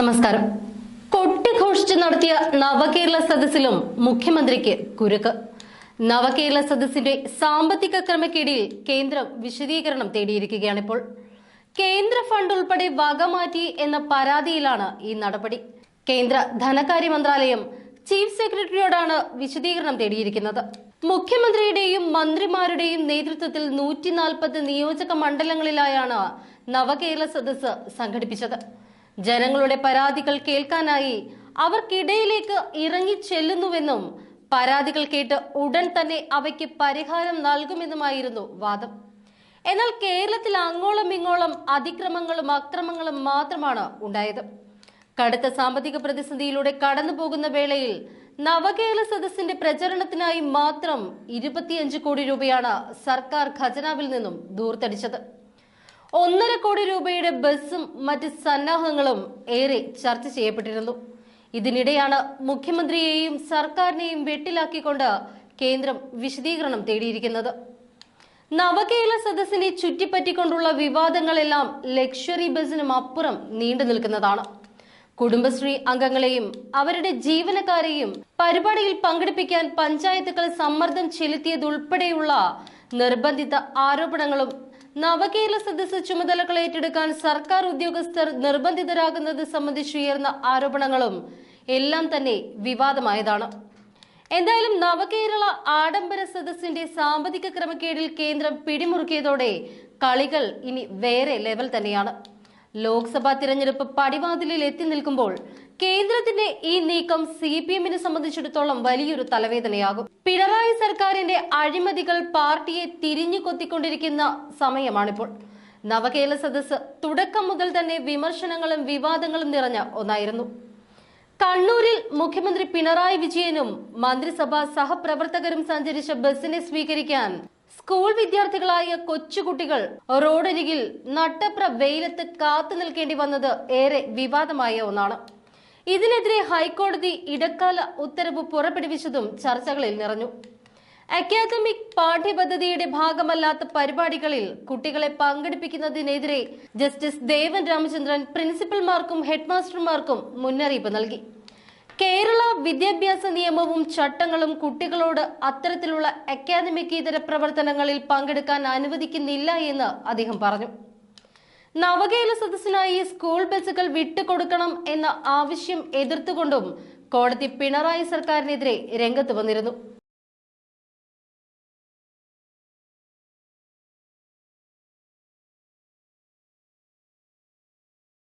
നമസ്കാരം. കൊട്ടിഘോഷിച്ച് നടത്തിയ നവകേരള സദസ്സിലും മുഖ്യമന്ത്രിക്ക് കുരുക്ക്. നവകേരള സദസ്സിന്റെ സാമ്പത്തിക ക്രമക്കേടിൽ കേന്ദ്രം വിശദീകരണം തേടിയിരിക്കുകയാണിപ്പോൾ. കേന്ദ്ര ഫണ്ട് ഉൾപ്പെടെ വകമാറ്റി എന്ന പരാതിയിലാണ് ഈ നടപടി. കേന്ദ്ര ധനകാര്യ മന്ത്രാലയം ചീഫ് സെക്രട്ടറിയോടാണ് വിശദീകരണം തേടിയിരിക്കുന്നത്. മുഖ്യമന്ത്രിയുടെയും മന്ത്രിമാരുടെയും നേതൃത്വത്തിൽ നൂറ്റി നാൽപ്പത് നിയോജക മണ്ഡലങ്ങളിലായാണ് നവകേരള സദസ്സ് സംഘടിപ്പിച്ചത്. ജനങ്ങളുടെ പരാതികൾ കേൾക്കാനായി അവർക്കിടയിലേക്ക് ഇറങ്ങി ചെല്ലുന്നുവെന്നും പരാതികൾ കേട്ട് ഉടൻ തന്നെ അവയ്ക്ക് പരിഹാരം നൽകുമെന്നുമായിരുന്നു വാദം. എന്നാൽ കേരളത്തിൽ അങ്ങോളം ഇങ്ങോളം അതിക്രമങ്ങളും അക്രമങ്ങളും മാത്രമാണ് ഉണ്ടായത്. കടുത്ത സാമ്പത്തിക പ്രതിസന്ധിയിലൂടെ കടന്നു പോകുന്ന വേളയിൽ നവകേരള സദസ്സിന്റെ പ്രചരണത്തിനായി മാത്രം ഇരുപത്തിയഞ്ച് കോടി രൂപയാണ് സർക്കാർ ഖജനാവിൽ നിന്നും ദൂർത്തടിച്ചത്. ഒന്നര കോടി രൂപയുടെ ബസ്സും മറ്റ് സന്നാഹങ്ങളും ഏറെ ചർച്ച ചെയ്യപ്പെട്ടിരുന്നു. ഇതിനിടെയാണ് മുഖ്യമന്ത്രിയെയും സർക്കാരിനെയും വെട്ടിലാക്കിക്കൊണ്ട് കേന്ദ്രം വിശദീകരണം തേടിയിരിക്കുന്നത്. നവകേരള സദസ്സിനെ ചുറ്റിപ്പറ്റിക്കൊണ്ടുള്ള വിവാദങ്ങളെല്ലാം ലക്ഷറി ബസ്സിനും അപ്പുറം നീണ്ടു നിൽക്കുന്നതാണ്. കുടുംബശ്രീ അംഗങ്ങളെയും അവരുടെ ജീവനക്കാരെയും പരിപാടിയിൽ പങ്കെടുപ്പിക്കാൻ പഞ്ചായത്തുകൾ സമ്മർദ്ദം ചെലുത്തിയതുൾപ്പെടെയുള്ള നിർബന്ധിത ആരോപണങ്ങളും നവകേരള സദസ് ചുമതലകൾ ഏറ്റെടുക്കാൻ സർക്കാർ ഉദ്യോഗസ്ഥർ നിർബന്ധിതരാകുന്നത് സംബന്ധിച്ച് ഉയർന്ന ആരോപണങ്ങളും എല്ലാം തന്നെ വിവാദമായതാണ്. എന്തായാലും നവകേരള ആഡംബര സദസ്സിന്റെ സാമ്പത്തിക ക്രമക്കേടിൽ കേന്ദ്രം പിടിമുറുക്കിയതോടെ കളികൾ ഇനി വേറെ ലെവൽ തന്നെയാണ്. ലോക്സഭാ തിരഞ്ഞെടുപ്പ് പടിവാതിലിൽ എത്തി നിൽക്കുമ്പോൾ കേന്ദ്രത്തിന്റെ ഈ നീക്കം സി പി എമ്മിനെ സംബന്ധിച്ചിടത്തോളം വലിയൊരു തലവേദനയാകും. പിണറായി സർക്കാരിന്റെ അഴിമതികൾ പാർട്ടിയെ തിരിഞ്ഞു കൊത്തിക്കൊണ്ടിരിക്കുന്ന സമയമാണിപ്പോൾ. നവകേരള സദസ് തുടക്കം മുതൽ തന്നെ വിമർശനങ്ങളും വിവാദങ്ങളും നിറഞ്ഞ ഒന്നായിരുന്നു. കണ്ണൂരിൽ മുഖ്യമന്ത്രി പിണറായി വിജയനും മന്ത്രിസഭാ സഹപ്രവർത്തകരും സഞ്ചരിച്ച ബസ്സിനെ സ്വീകരിക്കാൻ സ്കൂൾ വിദ്യാർത്ഥികളായ കൊച്ചുകുട്ടികൾ റോഡരികിൽ നട്ടപ്ര വെയിലത്ത് കാത്തു നിൽക്കേണ്ടി വന്നത് ഏറെ വിവാദമായ ഒന്നാണ്. ഇതിനെതിരെ ഹൈക്കോടതി ഇടക്കാല ഉത്തരവ് പുറപ്പെടുവിച്ചതും ചർച്ചകളിൽ നിറഞ്ഞു. അക്കാദമിക് പാഠ്യപദ്ധതിയുടെ ഭാഗമല്ലാത്ത പരിപാടികളിൽ കുട്ടികളെ പങ്കെടുപ്പിക്കുന്നതിനെതിരെ ജസ്റ്റിസ് ദേവൻ രാമചന്ദ്രൻ പ്രിൻസിപ്പൽമാർക്കും ഹെഡ്മാസ്റ്റർമാർക്കും മുന്നറിയിപ്പ് നൽകി. കേരള വിദ്യാഭ്യാസ നിയമവും ചട്ടങ്ങളും കുട്ടികളോട് അത്തരത്തിലുള്ള അക്കാദമിക് ഇതര പ്രവർത്തനങ്ങളിൽ പങ്കെടുക്കാൻ അനുവദിക്കുന്നില്ല എന്ന് അദ്ദേഹം പറഞ്ഞു. നവകേരള സദസ്സിനായി സ്കൂൾ ബസ്സുകൾ വിട്ടുകൊടുക്കണം എന്ന ആവശ്യം എതിർത്തുകൊണ്ടും കോടതി പിണറായി സർക്കാരിനെതിരെ രംഗത്ത് വന്നിരുന്നു.